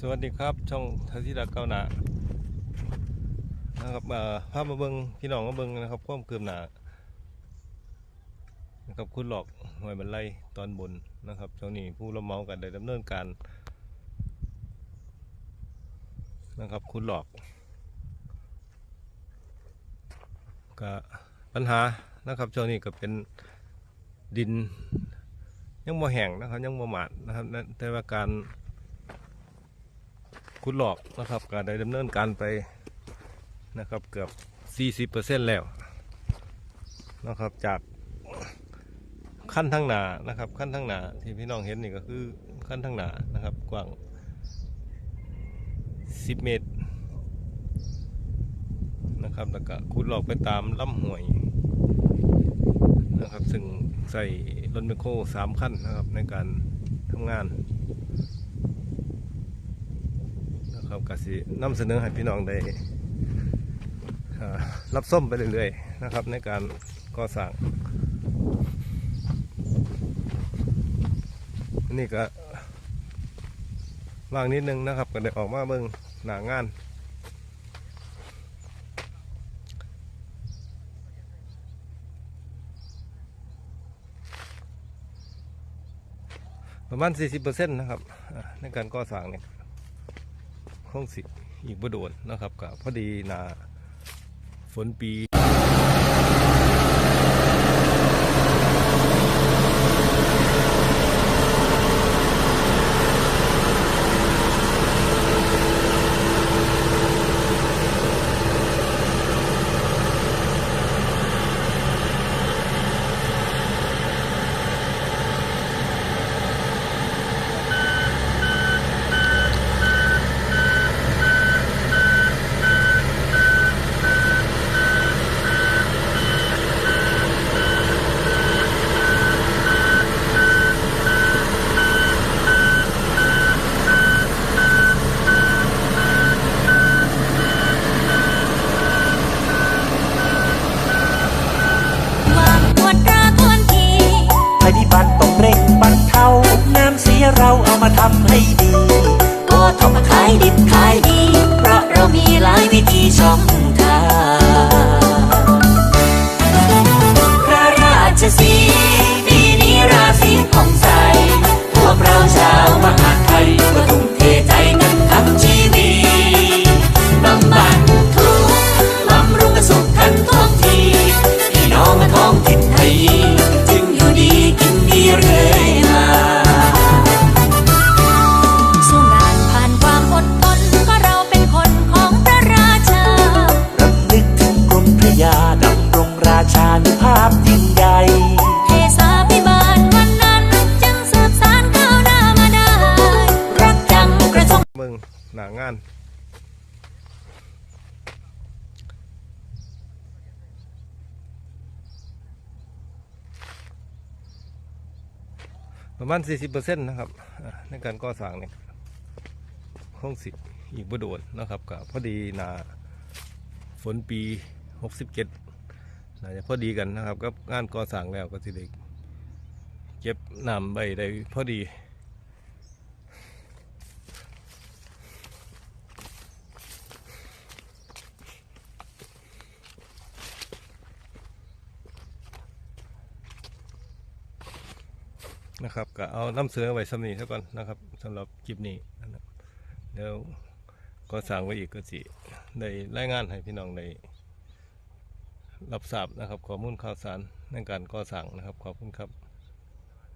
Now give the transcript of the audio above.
สวัสดีครับ ช่องทัศิดาเก้าหนานะครับภาพมาเบิงพี่น้องมาเบิงนะครับความเกือบหนานะครับคุณหลอกหวยบรรลัยตอนบนนะครับช่วงนี้ผู้รับเหมากันได้ดำเนินการนะครับคุณหลอกก็ปัญหานะครับช่วงนี้ก็เป็นดินยังบ่แห้งนะครับยังบ่หมาดนะครับแต่แต่ว่าการ ขุดหลอกนะครับก็ได้ดำเนินการไปนะครับเกือบ 40%แล้วนะครับจากขั้นทั้งหนานะครับขั้นทั้งหนาที่พี่น้องเห็นนี่ก็คือขั้นทั้งหนานะครับกว้าง 10 เมตรนะครับแล้วก็ขุดหลอกไปตามลำห้วยนะครับซึ่งใส่รถแมคโครสามขั้นนะครับในการทำงาน นะครับก็สินำเสนอให้พี่น้องได้รับส้มไปเรื่อยๆนะครับในการก่อสร้างนี่ก็ว่างนิดนึงนะครับก็ได้ออกมาเบิ่งหนางานประมาณ 40%นะครับ ในการก่อสร้างเนี่ย คงสิอีกบ่โดนนะครับกับพอดีนาฝนปี วางตรวจตราทวนที ภัยพิบัติต้องเร่งบรรเทา น้ำเสียเราเอามา ทำให้ดี ก็ทำขายดิบขายดี เพราะเรามีหลายวิธีช่องทาง หนางาน ประมาณ 40%นะครับ ในการก่อสร้างเนี่ยคงสิอีกบ่โดนนะครับกับพอดีหนาฝนปี 67น่าจะพอดีกันนะครับ กับงานก่อสร้างแล้วก็สิได้เก็บนำไว้ได้พอดี นะครับก็เอาน้ำเสือไว้สำนีเท่ากันนะครับสำหรับคลิปนี้แล้วก็สั่งไว้อีกก็สิได้รายงานให้พี่น้องได้รับทราบนะครับข้อมูลข่าวสารในการก่อสั่งนะครับขอบคุณครับ